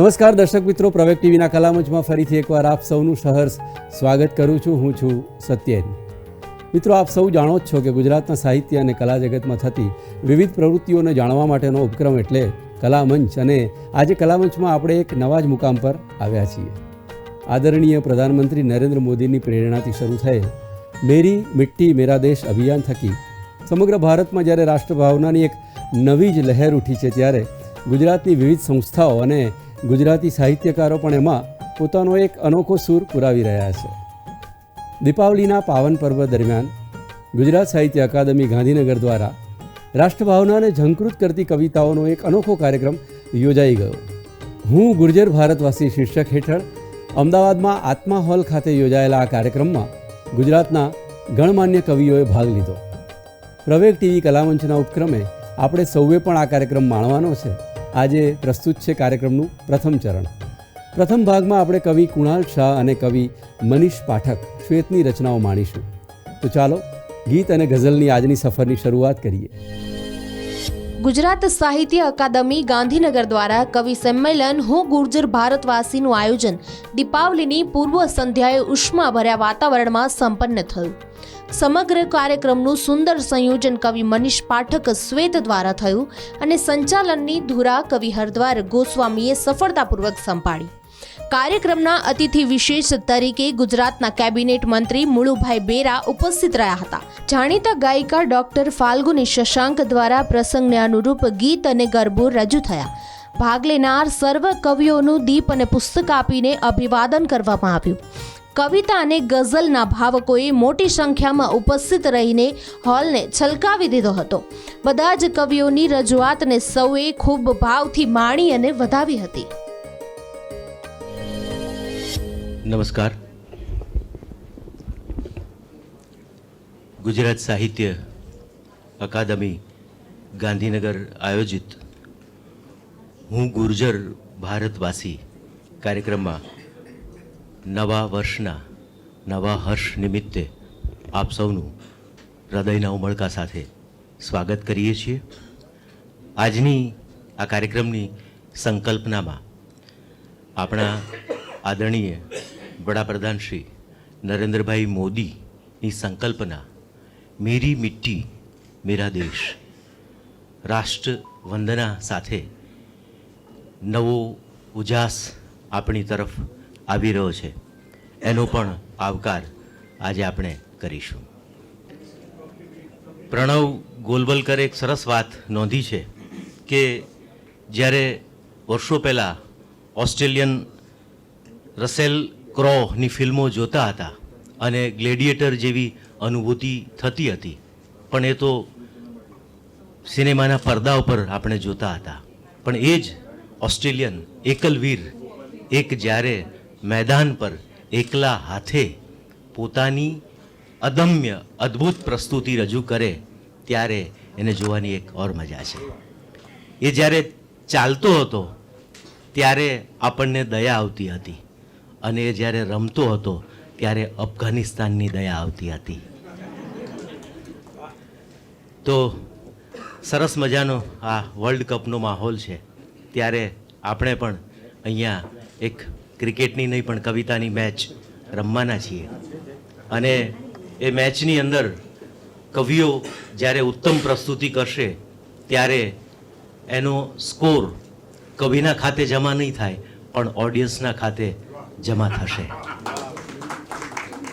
નમસ્કાર, દર્શક મિત્રો. પ્રવેગ ટીવીના કલામંચમાં ફરીથી એકવાર આપ સૌનું સહર્ષ સ્વાગત કરું છું. હું છું સત્યેન. મિત્રો, આપ સૌ જાણો જ છો કે ગુજરાતના સાહિત્ય અને કલા જગતમાં થતી વિવિધ પ્રવૃત્તિઓને જાણવા માટેનો ઉપક્રમ એટલે કલામંચ. અને આજે કલામંચમાં આપણે એક નવા જ મુકામ પર આવ્યા છીએ. આદરણીય પ્રધાનમંત્રી નરેન્દ્ર મોદીની પ્રેરણાથી શરૂ થયેલ મેરી મિટ્ટી, મેરા દેશ અભિયાન થકી સમગ્ર ભારતમાં જ્યારે રાષ્ટ્રભાવનાની એક નવી જ લહેર ઉઠી છે, ત્યારે ગુજરાતની વિવિધ સંસ્થાઓ અને ગુજરાતી સાહિત્યકારો પણ એમાં પોતાનો એક અનોખો સૂર પુરાવી રહ્યા છે. દીપાવલીના પાવન પર્વ દરમિયાન ગુજરાત સાહિત્ય અકાદમી ગાંધીનગર દ્વારા રાષ્ટ્રભાવનાને ઝંકૃત કરતી કવિતાઓનો એક અનોખો કાર્યક્રમ યોજાઈ ગયો. હું ગુર્જર ભારતવાસી શીર્ષક હેઠળ અમદાવાદમાં આત્મા હોલ ખાતે યોજાયેલા આ કાર્યક્રમમાં ગુજરાતના ગણમાન્ય કવિઓએ ભાગ લીધો. પ્રવેગ ટીવી કલામંચના ઉપક્રમે આપણે સૌએ પણ આ કાર્યક્રમ માણવાનો છે. આજે પ્રસ્તુત છે કાર્યક્રમનું પ્રથમ ચરણ. પ્રથમ ભાગમાં આપણે કવિ કુણાલ શાહ અને કવિ મનીષ પાઠક શ્વેતની રચનાઓ માણીશું. તો ચાલો ગીત અને ગઝલની આજની સફરની શરૂઆત કરીએ. ગુજરાત સાહિત્ય અકાદમી ગાંધીનગર દ્વારા કવિ સંમેલન હું ગુર્જર ભારતવાસીનું આયોજન. દીપાવલીની પૂર્વ સંધ્યાએ ઉષ્માભર્યા વાતાવરણમાં સંપન્ન થયું. સમગ્ર કાર્યક્રમનું સુંદર સંયોજન કવિ મનીષ પાઠક શ્વેત દ્વારા થયું અને સંચાલનની ધુરા કવિ હરદ્વાર ગોસ્વામીએ સફળતાપૂર્વક સંભાળી. કાર્યક્રમના અતિથિ વિશેષ તરીકે ગુજરાતના કેબિનેટ મંત્રી મુળુભાઈ બેરા ઉપસ્થિત રહ્યા હતા. જાણીતા ગાયિકા ડોક્ટર ફાલ્ગુની શશાંક દ્વારા પ્રસંગને અનુરૂપ ગીત અને ગરબો રજૂ થયા. ભાગ લેનાર સર્વ કવિઓનું દીપ અને પુસ્તક આપીને અભિવાદન કરવામાં આવ્યું. કવિતા અને ગઝલના ભાવકોએ મોટી સંખ્યામાં ઉપસ્થિત રહીને હોલને છલકાવી દીધો હતો. બધા જ કવિઓની રજૂઆતને સૌએ ખૂબ ભાવથી માણી અને વધાવી હતી. નમસ્કાર. ગુજરાત સાહિત્ય અકાદમી ગાંધીનગર આયોજિત હું ગુર્જર ભારતવાસી કાર્યક્રમમાં નવા વર્ષના, નવા હર્ષ નિમિત્તે આપ સૌનું હૃદયના ઉમળકા સાથે સ્વાગત કરીએ છીએ. આજની આ કાર્યક્રમની સંકલ્પનામાં આપણા આદરણીય વડાપ્રધાન શ્રી નરેન્દ્રભાઈ મોદીની સંકલ્પના, મેરી મિટ્ટી, મેરા દેશ. રાષ્ટ્ર વંદના સાથે નવો ઉજાસ આપણી તરફ આવી રહ્યો છે. એનો પણ આવકાર આજે આપણે કરીશું. પ્રણવ ગોલવલકરે એક સરસ વાત નોંધી છે કે જ્યારે વર્ષો પહેલાં ઓસ્ટ્રેલિયન રસેલ ક્રોની ફિલ્મો જોતા હતા અને ગ્લેડિએટર જેવી અનુભૂતિ થતી હતી. પણ એ તો સિનેમાના પડદા ઉપર આપણે જોતા હતા. પણ એ જ ઓસ્ટ્રેલિયન એકલવીર એક જ્યારે મેદાન પર એકલા હાથે પોતાની અદમ્ય, અદ્ભુત પ્રસ્તુતિ રજૂ કરે, ત્યારે એને જોવાની એક ઓર મજા છે. એ જ્યારે ચાલતો હતો, ત્યારે આપણને દયા આવતી હતી. અને એ જ્યારે રમતો હતો, ત્યારે અફઘાનિસ્તાનની દયા આવતી હતી. તો સરસ મજાનો આ વર્લ્ડ કપનો માહોલ છે. ત્યારે આપણે પણ અહીંયા એક ક્રિકેટની નહીં, પણ કવિતાની મેચ રમવાના છીએ. અને એ મેચની અંદર કવિઓ જ્યારે ઉત્તમ પ્રસ્તુતિ કરશે, ત્યારે એનો સ્કોર કવિના ખાતે જમા નહીં થાય, પણ ઓડિયન્સના ખાતે જમા થશે.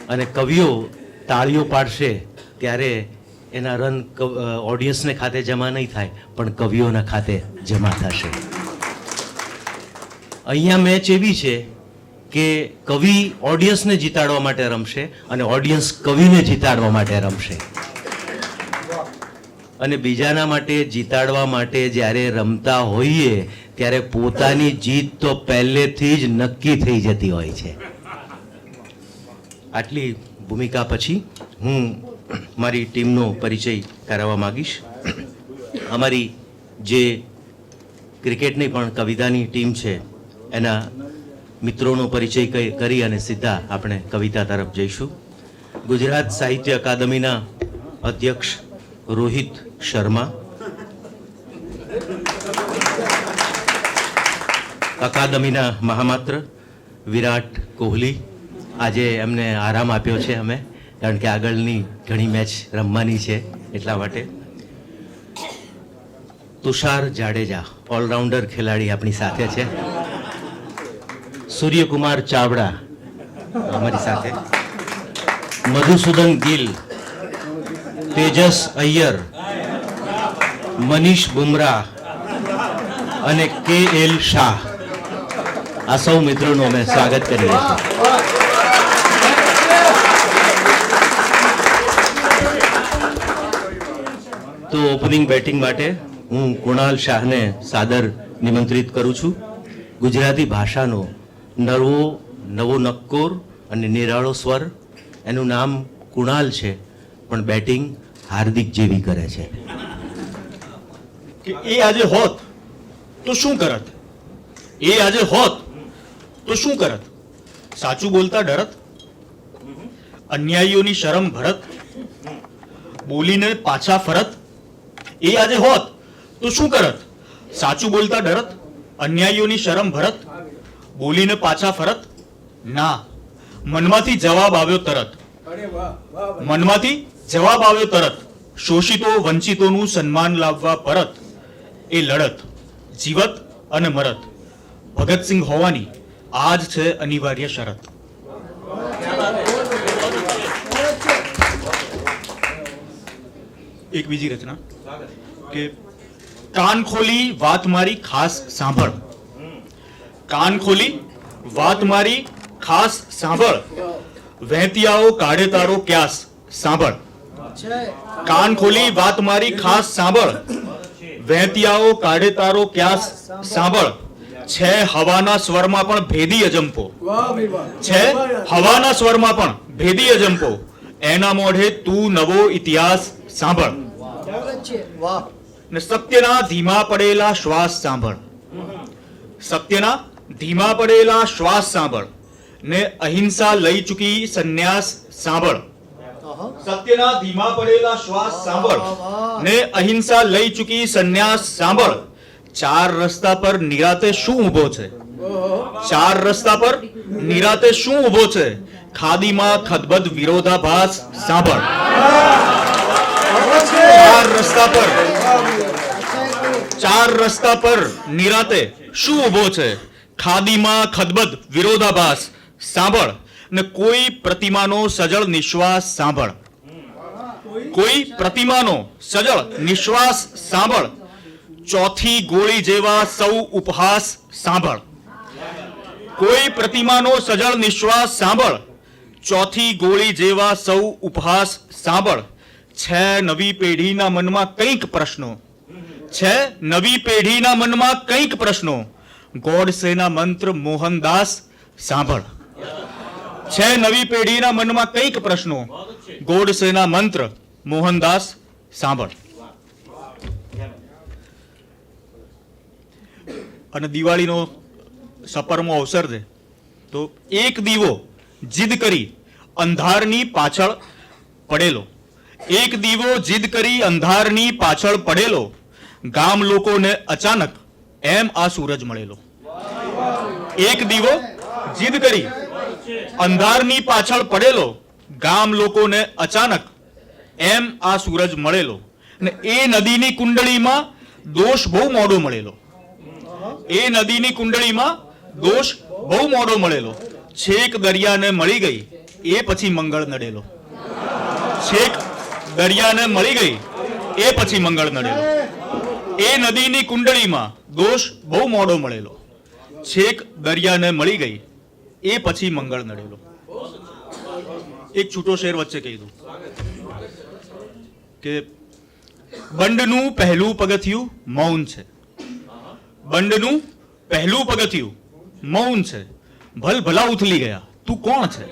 અને કવિઓ તાળીઓ પાડશે ત્યારે એના રન ઓડિયન્સને ખાતે જમા નહીં થાય, પણ કવિઓના ખાતે જમા થશે. અહીંયા મેચ એવી છે કે કવિ ઓડિયન્સને જીતાડવા માટે રમશે અને ઓડિયન્સ કવિને જીતાડવા માટે રમશે. અને બીજાના માટે જીતાડવા માટે જ્યારે રમતા હોઈએ ત્યારે પોતાની જીત તો પહેલેથી જ નક્કી થઈ જતી હોય છે. આટલી ભૂમિકા પછી હું મારી ટીમનો પરિચય કરાવવા માગીશ. અમારી જે ક્રિકેટની પણ કવિતાની ટીમ છે, એના મિત્રોનો પરિચય કરી અને સીધા આપણે કવિતા તરફ જઈશું. ગુજરાત સાહિત્ય અકાદમીના અધ્યક્ષ રોહિત શર્મા અકાદમીના મહામાત્ર વિરાટ કોહલી આજે એમને આરામ આપ્યો છે અમે, કારણ કે આગળની ઘણી મેચ રમવાની છે એટલા માટે. તુષાર જાડેજા, ઓલરાઉન્ડર ખેલાડી આપણી સાથે છે. સૂર્યકુમાર ચાવડા, અમારી સાથે. મધુસૂદન ગિલ, તેજસ અય્યર, મનીષ બુમરાહ અને કે એલ શાહ. આ સૌ મિત્રોનું અમે સ્વાગત કરીએ છીએ. તો ઓપનિંગ બેટિંગ માટે હું કુણાલ શાહને સાદર નિમંત્રિત કરું છું. ગુજરાતી ભાષાનો નરવો નવો નક્કોર અને નિરાળો સ્વર, એનું નામ કુણાલ છે, પણ બેટિંગ હાર્દિક જેવી કરે છે. એ આજે હોત તો શું કરત? એ આજે હોત તો શું કરત? સાચું બોલતા ડરત? અન્યાયીઓની શરમ ભરત? બોલીને પાછા ફરત? એ આજે હોત, તો શું કરત? સાચું બોલતા ડરત? અન્યાયીઓની શરમ ભરત? બોલીને પાછા ફરત? ના. મનમાંથી જવાબ આવ્યો તરત. મનમાંથી જવાબ આવ્યો તરત. શોષિતો, વંચિતોનું સન્માન લાવવા પરત. એ લડત, જીવત અને મરત. ભગતસિંહ હોવાની આજ છે અનિવાર્ય શરત. એક બીજી રચના. કે કાન ખોલી વાત મારી ખાસ સાંભળ. કાન ખોલી વાત મારી ખાસ સાંભળ. વહેતિયાઓ કાઢે તારો ક્યાસ, સાંભળ. કાન ખોલી વાત મારી ખાસ સાંભળ. વહેતિયાઓ કાઢે તારો ક્યાસ, સાંભળ. છે હવાના સ્વરમાં પણ ભેદી અજંપો. છે હવાના સ્વરમાં પણ ભેદી અજંપો. એના મોઢે તું નવો ઇતિહાસ સાંભળ. ને સત્યના ધીમા પડેલા શ્વાસ સાંભળ. સત્યના ધીમા પડેલા શ્વાસ સાંભળ. ને અહિંસા લઈ ચૂકી સંન્યાસ સાંભળ. સત્યના ધીમા પડેલા શ્વાસ સાંભળ. ને અહિંસા લઈ ચૂકી સંન્યાસ સાંભળ. ચાર રસ્તા પર નિરાતે શું ઊભો છે? ચાર રસ્તા પર નિરાતે શું ઊભો છે? ખાદીમાં ખદબદ વિરોધાભાસ, સાંભળ. ચાર રસ્તા પર, ચાર રસ્તા પર નિરાતે શું ઊભો છે? ખાદીમાં ખદબદ વિરોધાભાસ, સાંભળ. ને કોઈ પ્રતિમાનો સજળ નિશ્વાસ, સાંભળ. કોઈ પ્રતિમાનો સજળ નિશ્વાસ, સાંભળ. ચોથી ગોળી જેવા સૌ ઉપહાસ સાંભળ. કોઈ પ્રતિમાનો સજળ નિશ્વાસ સાંભળ. ચોથી ગોળી જેવા સૌ ઉપહાસ સાંભળ. છે નવી પેઢીના મનમાં કંઈક પ્રશ્નો. છે નવી પેઢીના મનમાં કંઈક પ્રશ્નો. ગોડસેના મંત્ર મોહનદાસ સાંભળ. છે નવી પેઢીના મનમાં કંઈક પ્રશ્નો. ગોડસેના મંત્ર મોહનદાસ સાંભળ. અને દિવાળીનો સપરમો અવસર છે. તો એક દીવો જીદ કરી અંધારની પાછળ પડેલો. એક દીવો જીદ કરી અંધારની પાછળ પડેલો. ગામ લોકોને અચાનક એમ આ સૂરજ મળેલો. એક દીવો જીદ કરી અંધારની પાછળ પડેલો. ગામ લોકોને અચાનક એમ આ સૂરજ મળેલો. ને એ નદીની કુંડળીમાં દોષ બહુ મોડો મળેલો. એ નદીની કુંડળીમાં દોષ બહુ મોડો મળેલો. છેક દરિયાને મળી ગઈ, એ પછી મંગળ નડેલો. છેક દરિયાને મળી ગઈ, એ પછી મંગળ નડેલો. એ નદીની કુંડળીમાં દોષ બહુ મોડો મળેલો. છેક દરિયાને મળી ગઈ, એ પછી મંગળ નડેલો. એક છૂટો શેર વચ્ચે કહી દઉં. કે બંડનું પહેલું પગથિયું મૌન છે. બંડનું પહેલું પગથિયું. મૌન છે. ભલ ભલા ઉથલી ગયા. તું કોણ છે?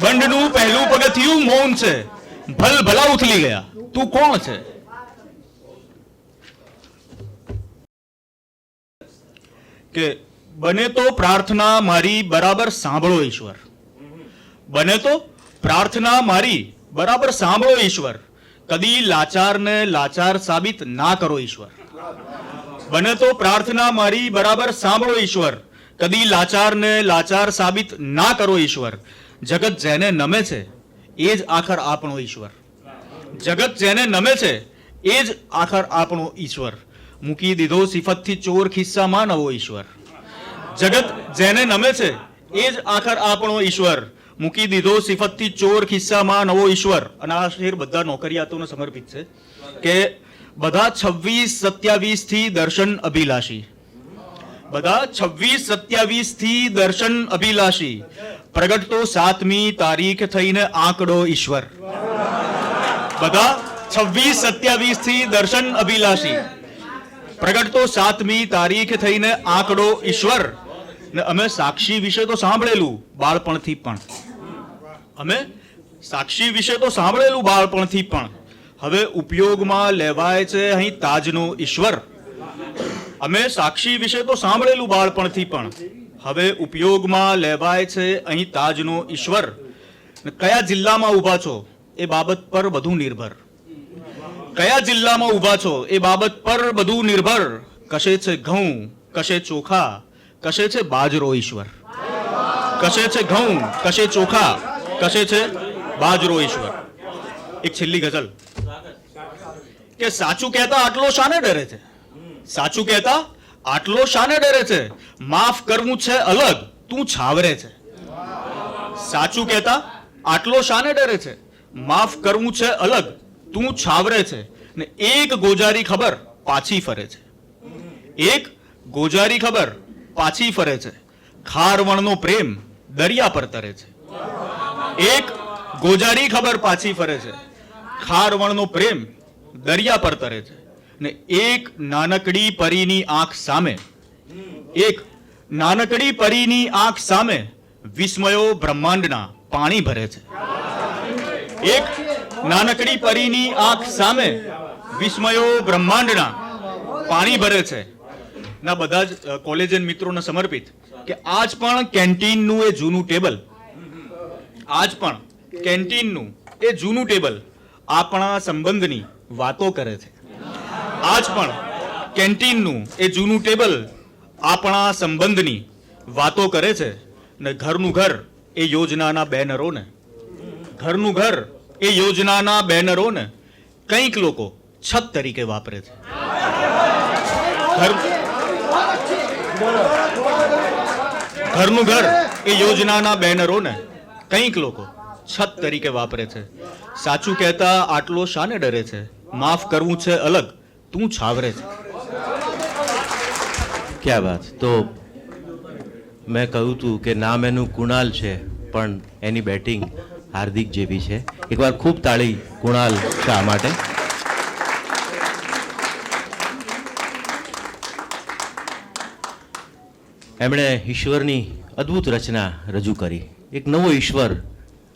બંડનું પહેલું પગથિયું મૌન છે. ભલ ભલા ઉથલી ગયા. તું કોણ છે? કે બને તો પ્રાર્થના મારી બરાબર સાંભળો ઈશ્વર. બને તો પ્રાર્થના મારી બરાબર સાંભળો ઈશ્વર. કદી લાચારને લાચાર સાબિત ના કરો ઈશ્વર. બને તો પ્રાર્થના મારી બરાબર સાંભળો ઈશ્વર. કદી લાચારને લાચાર સાબિત ના કરો ઈશ્વર. જગત જેને નમે છે, એ જ આખર આપણો ઈશ્વર. જગત જેને નમે છે, એ જ આખર આપણો ઈશ્વર. મૂકી દીધો સિફતથી ચોર ખિસ્સામાં નવો ઈશ્વર. જગત જેને નમે છે, એ જ આખર આપણો ઈશ્વર. મૂકી દીધો સિફતથી ચોર ખિસ્સામાં નવો ઈશ્વર. અને આ શેર બધા નોકરિયાતોને સમર્પિત છે કે બધા છવ્વીસ સત્યાવીસથી દર્શન અભિલાષી. બધા છવ્વીસ સત્યાવીસથી દર્શન અભિલાષી. પ્રગટતો સાતમી તારીખ થઈને આંકડો ઈશ્વર. બધા છવ્વીસ સત્યાવીસથી દર્શન અભિલાષી. પ્રગટતો સાતમી તારીખ થઈને આંકડો ઈશ્વર. ને અમે સાક્ષી વિશે તો સાંભળેલું બાળપણથી પણ. અમે સાક્ષી વિશે તો સાંભળેલું બાળપણથી પણ. હવે ઉપયોગમાં લેવાય છે અહીં તાજનો ઈશ્વર. અમે સાક્ષી વિશે તો સાંભળેલું બાળપણથી પણ. હવે ઉપયોગમાં લેવાય છે અહીં તાજનો ઈશ્વર. કયા જિલ્લામાં ઊભા છો એ બાબત પર બધું નિર્ભર. કયા જિલ્લામાં ઊભા છો એ બાબત પર બધું નિર્ભર. કશે છે ઘઉં, કશે ચોખા, કશે છે બાજરો ઈશ્વર. કશે છે ઘઉં, કશે ચોખા, કશે છે બાજરો ઈશ્વર. એક છેલ્લી ગઝલ. કે સાચું કહેતા આટલો શાને ડરે છે? સાચું કહેતા આટલો શાને ડરે છે? માફ કરવું છે અલગ, તું છાવરે છે. સાચું કહેતા આટલો શાને ડરે છે? માફ કરવું છે અલગ, તું છાવરે છે. ને એક ગોજારી ખબર પાછી ફરે છે. એક ગોજારી ખબર પાછી ફરે છે. ખારવણનો પ્રેમ દરિયા પર તરે છે. એક ગોજારી ખબર પાછી ફરે છે. ખારવણનો પ્રેમ દરિયા પર તરે છે. ને એક નાનકડી પરીની આંખ સામે, એક નાનકડી પરીની આંખ સામે વિસ્મયો બ્રહ્માંડના પાણી ભરે છે. એક નાનકડી પરીની આંખ સામે વિસ્મયો બ્રહ્માંડના પાણી ભરે છે. ના, બધા જ કોલેજ મિત્રોને સમર્પિત કે આજ પણ કેન્ટીનનું એ જૂનું ટેબલ, આજ પણ કેન્ટીનનું એ જૂનું ટેબલ આપણા સંબંધની વાતો કરે છે. આજ પણ કેન્ટીનનું એ જૂનું ટેબલ આપણા સંબંધની વાતો કરે છે ને ઘરનું ઘર એ યોજનાના બેનરોને. ઘરનું ઘર એ યોજનાના બેનરોને કંઈક લોકો છત તરીકે વાપરે છે. ઘર ઘરનું ઘર એ યોજનાના બેનરોને કંઈક લોકો છત તરીકે વાપરે છે. સાચું કહેતા આટલો શાને ડરે છે. માફ કરવું છે અલગ. તું છાવરે છે. ક્યાં વાત? તો મેં કહ્યું હતું કે નામ એનું કુણાલ છે, પણ એની બેટિંગ હાર્દિક જેવી છે. એકવાર ખૂબ તાળી કુણાલ શાહ માટે. એમણે ઈશ્વરની અદ્ભુત રચના રજૂ કરી. એક નવો ઈશ્વર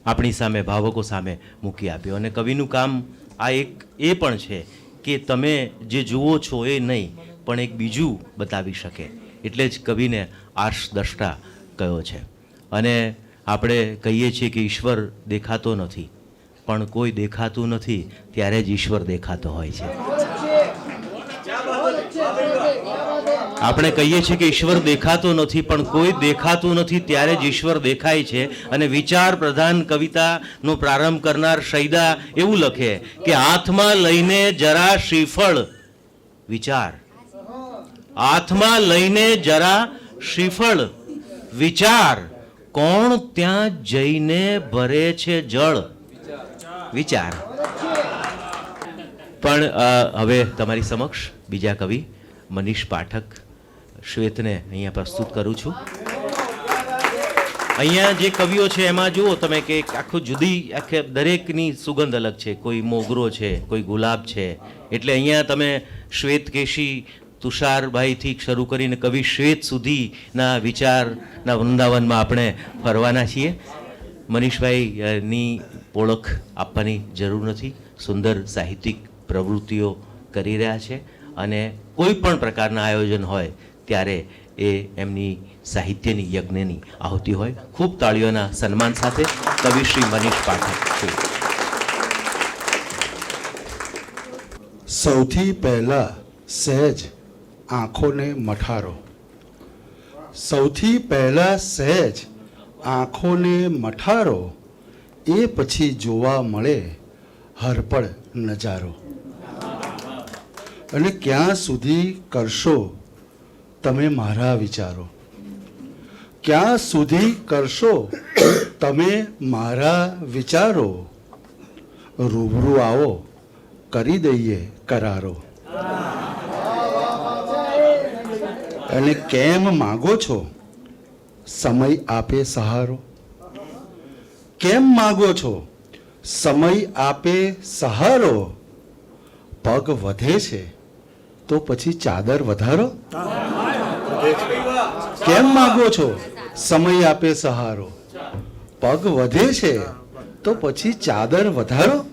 આપણી સામે, ભાવકો સામે મૂકી આપ્યો અને કવિનું કામ આ એક એ પણ છે કે તમે જે જુઓ છો એ નહીં, પણ એક બીજું બતાવી શકે. એટલે જ કવિને આર્ષ કયો છે. અને આપણે કહીએ છીએ કે ઈશ્વર દેખાતો નથી. પણ કોઈ દેખાતું નથી, ત્યારે જ ઈશ્વર દેખાતો હોય છે. આપણે કહીએ છીએ કે ઈશ્વર દેખાતો નથી, પણ કોઈ દેખાતું નથી, ત્યારે જ ઈશ્વર દેખાય છે. અને વિચાર પ્રધાન કવિતાનો પ્રારંભ કરનાર શૈદા એવું લખે કે હાથમાં લઈને જરા શ્રીફળ, વિચાર. હાથમાં લઈને જરા શ્રીફળ, વિચાર. કોણ ત્યાં જઈને ભરે છે જળ? વિચાર. પણ હવે તમારી સમક્ષ બીજા કવિ મનીષ પાઠક શ્વેતને અહીંયા પ્રસ્તુત કરું છું. અહીંયા જે કવિઓ છે, એમાં જુઓ તમે કે આખું જુદી, આખે દરેકની સુગંધ અલગ છે. કોઈ મોગરો છે, કોઈ ગુલાબ છે. એટલે અહીંયા તમે શ્વેત કેશી, તુષારભાઈથી શરૂ કરીને કવિ શ્વેત સુધીના વિચારના વૃંદાવનમાં આપણે ફરવાના છીએ. મનીષભાઈની ઓળખ આપવાની જરૂર નથી. સુંદર સાહિત્યિક પ્રવૃત્તિઓ કરી રહ્યા છે. અને કોઈ પણ પ્રકારના આયોજન હોય ત્યારે એ એમની સાહિત્યની યજ્ઞની આહુતિ હોય. ખૂબ તાળીઓના સન્માન સાથે કવિ શ્રી મનીષ પાઠક સૌથી પહેલા સહેજ આંખોને મઠારો. સૌથી પહેલા સહેજ આંખોને મઠારો, એ પછી જોવા મળે હરપળ નજારો. અને ક્યાં સુધી કરશો તમે મારા વિચારો. ક્યાં સુધી કરશો, તમે મારા વિચારો. રૂબરૂ આવો, કરી દઈએ કરારો. અને કેમ માગો છો? સમય આપે સહારો. કેમ માગો છો? સમય આપે સહારો. પગ વધે છે, તો પછી ચાદર વધારો. કેમ માગો છો? સમય આપે સહારો. પગ વધે છે, તો પછી ચાદર વધારો?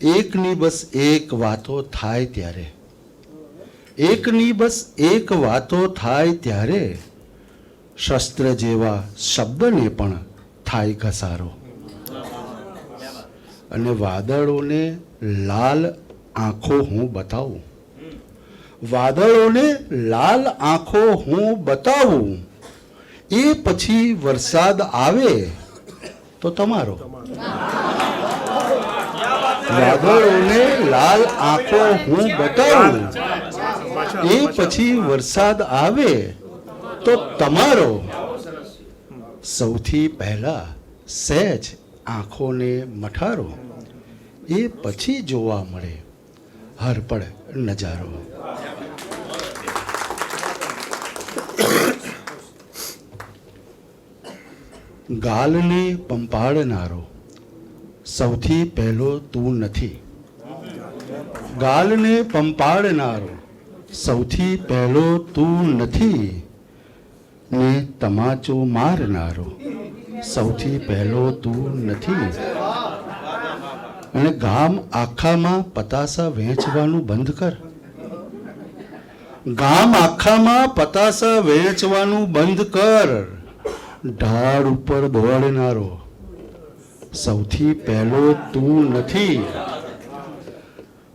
એકની બસ એક વાતો થાય ત્યારે. એકની બસ એક વાતો થાય ત્યારે. શસ્ત્ર જેવા શબ્દને પણ થાય ઘસારો. અને વાદળોને લાલ આંખો હું બતાવું. વાદળોને લાલ આંખો હું બતાવું, એ પછી વરસાદ આવે તો તમારો. વાદળોને લાલ આંખો હું બતાવું, એ પછી વરસાદ આવે તો તમારો. સૌથી પહેલા સહેજ આંખોને મઠારો, એ પછી જોવા મળે. હરપળ નજારો. ગાલને પંપાડનારો સૌથી પહેલો તું નથી. ગાલને પંપાડનારો સૌથી પહેલો તું નથી ને તમાચો મારનારો સૌથી પહેલો તું નથી. અને ગામ આખામાં પતાસા વહેંચવાનું બંધ કર. ગામ આખામાં પતાસા વહેંચવાનું બંધ કર. ઢાળ ઉપર દોડનારો. સૌથી પહેલો તું નથી.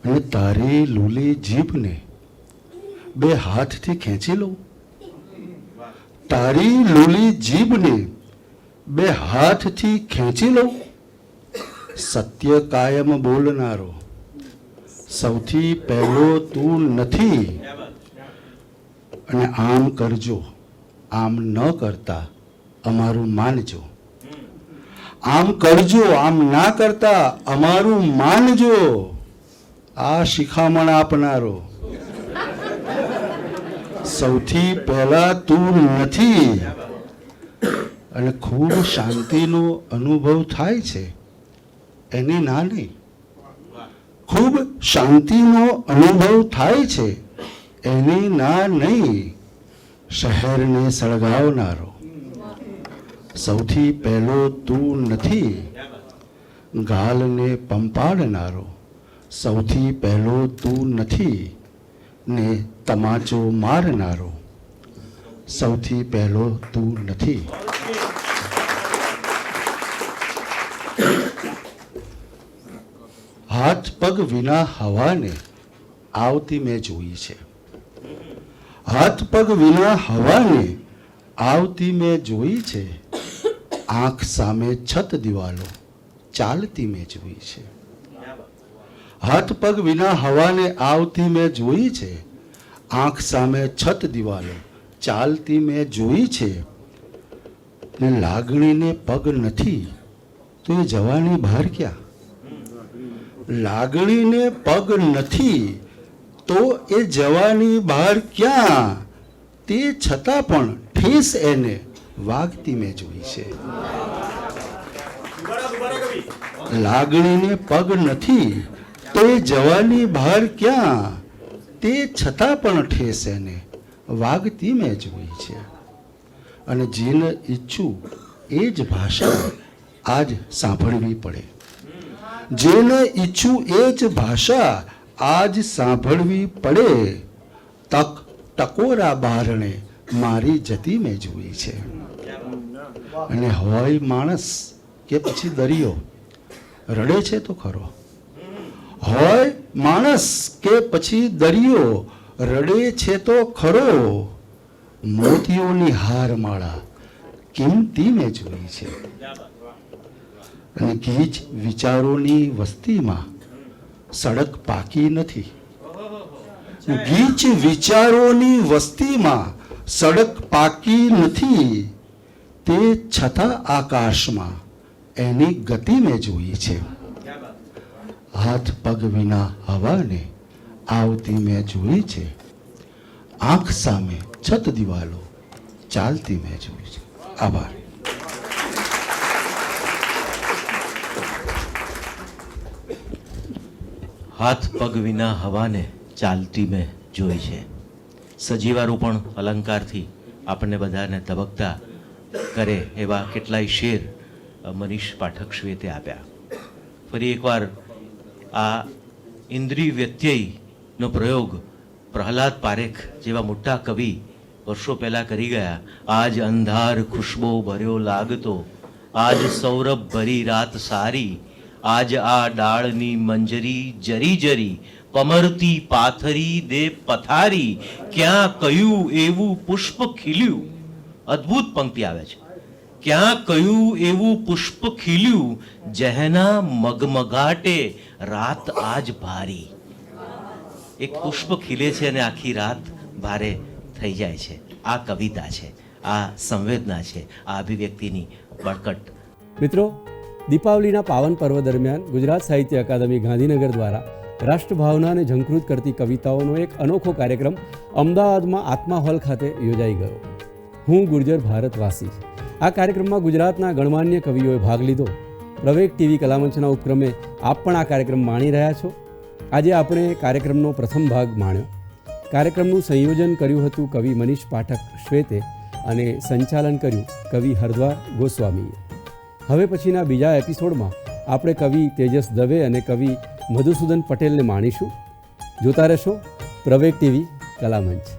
અને તારી લૂલી જીભને બે હાથથી ખેંચી લઉં તારી લૂલી જીભને બે હાથથી ખેંચી લઉં સત્ય કાયમ બોલનારો. સૌથી પહેલો તું નથી. અને આમ કરજો. આમ ન કરતા અમારું માનજો. આમ કરજો, આમ ના કરતા અમારું માનજો. આ શિખામણ આપનારો. સૌથી પહેલા તું નથી. અને ખૂબ શાંતિનો અનુભવ થાય છે. એની ના નહીં. ખૂબ શાંતિનો અનુભવ થાય છે, એની ના નહીં. શહેરને સળગાવનારો. સૌથી પહેલો તું નથી. ગાલને પંપાડનારો. સૌથી પહેલો તું નથી. ને તમાચો મારનારો. સૌથી પહેલો તું નથી. હાથ પગ વિના હવાને આવતી મેં જોઈ છે. હાથ પગ વિના હવાને આવતી મેં જોઈ છે. આંખ સામે છત દિવાલો ચાલતી મેં જોઈ છે. હાથ પગ વિના હવાને આવતી મેં જોઈ છે. આંખ સામે છત દિવાલો ચાલતી મેં જોઈ છે. ને લાગણીને પગ નથી. તો એ જવાની બહાર ક્યાં? લાગણીને પગ નથી, તો એ જવાની બહાર ક્યાં? તે છતાં પણ ઠેસ એને વાગતી મેં જોઈ છે. લાગણીને પગ નથી, તો એ જવાની બહાર ક્યાં? તે છતાં પણ ઠેસ એને વાગતી મેં જોઈ છે. અને જેને ઈચ્છું એ જ ભાષા આજ સાંભળવી પડે. જેને ઈચ્છું એ જ ભાષા આજ સાંભળવી પડે. તક ટકોરા બારણે મારી જતી મેં જોઈ છે. અને હોય માણસ કે પછી દરિયો, રડે છે તો ખરો. હોય માણસ કે પછી દરિયો, રડે છે તો ખરો. મોતીઓની હારમાળા કિંમતી મેં જોઈ છે. અને ગીચ વિચારોની વસ્તીમાં સડક પાકી નથી. ગીચ વિચારોની વસ્તીમાં સડક પાકી નથી. તે છતાં આકાશમાં એની ગતિ મેં જોઈ છે. હાથ પગ વિના હવાને આવતી મેં જોઈ છે. આંખ સામે છત દિવાલો ચાલતી મેં જોઈ છે. આભાર. હાથ પગ વિના હવાને ચાલતી મેં જોઈ છે. સજીવારૂપણ અલંકારથી આપણને બધાને ધબકતા કરે એવા કેટલાય શેર મનીષ પાઠક શ્વેતે આપ્યા. ફરી એકવાર આ ઇન્દ્રિય વ્યત્યયનો પ્રયોગ પ્રહલાદ પારેખ જેવા મોટા કવિ વર્ષો પહેલા કરી ગયા. આજ અંધાર ખુશ્બો ભર્યો લાગતો, આજ સૌરભ ભરી રાત સારી આજ આ ડાળની મંજરી જરી જરી, પમરતી પાથરી દે પથારી, ક્યાં કયું એવું પુષ્પ ખીલ્યું? અદ્ભુત પંક્તિ આવે છે. ક્યાં કયું એવું પુષ્પ ખીલ્યું? જેના મગમગાટે, રાત આજ ભારી. એક પુષ્પ ખીલે છે અને આખી રાત ભારે થઈ જાય છે. આ કવિતા છે, આ સંવેદના છે, આ અભિવ્યક્તિની બળકટ. મિત્રો દીપાવલીના પાવન પર્વ દરમિયાન ગુજરાત સાહિત્ય અકાદમી ગાંધીનગર દ્વારા રાષ્ટ્રભાવનાને ઝંકૃત કરતી કવિતાઓનો એક અનોખો કાર્યક્રમ અમદાવાદમાં આત્મા હોલ ખાતે યોજાઈ ગયો. હું ગુર્જર ભારતવાસી. આ કાર્યક્રમમાં ગુજરાતના ગણમાન્ય કવિઓએ ભાગ લીધો. પ્રવેગ ટીવી કલામંચના ઉપક્રમે આપ પણ આ કાર્યક્રમ માણી રહ્યા છો. આજે આપણે કાર્યક્રમનો પ્રથમ ભાગ માણ્યો. કાર્યક્રમનું સંયોજન કર્યું હતું કવિ મનીષ પાઠક શ્વેતે અને સંચાલન કર્યું કવિ હરદ્વાર ગોસ્વામીએ. હવે પછીના બીજા એપિસોડમાં આપણે કવિ તેજસ દવે અને કવિ મધુસૂદન પટેલને માણીશું. જોતા રહેશો પ્રવેગ ટીવી કલામંચ.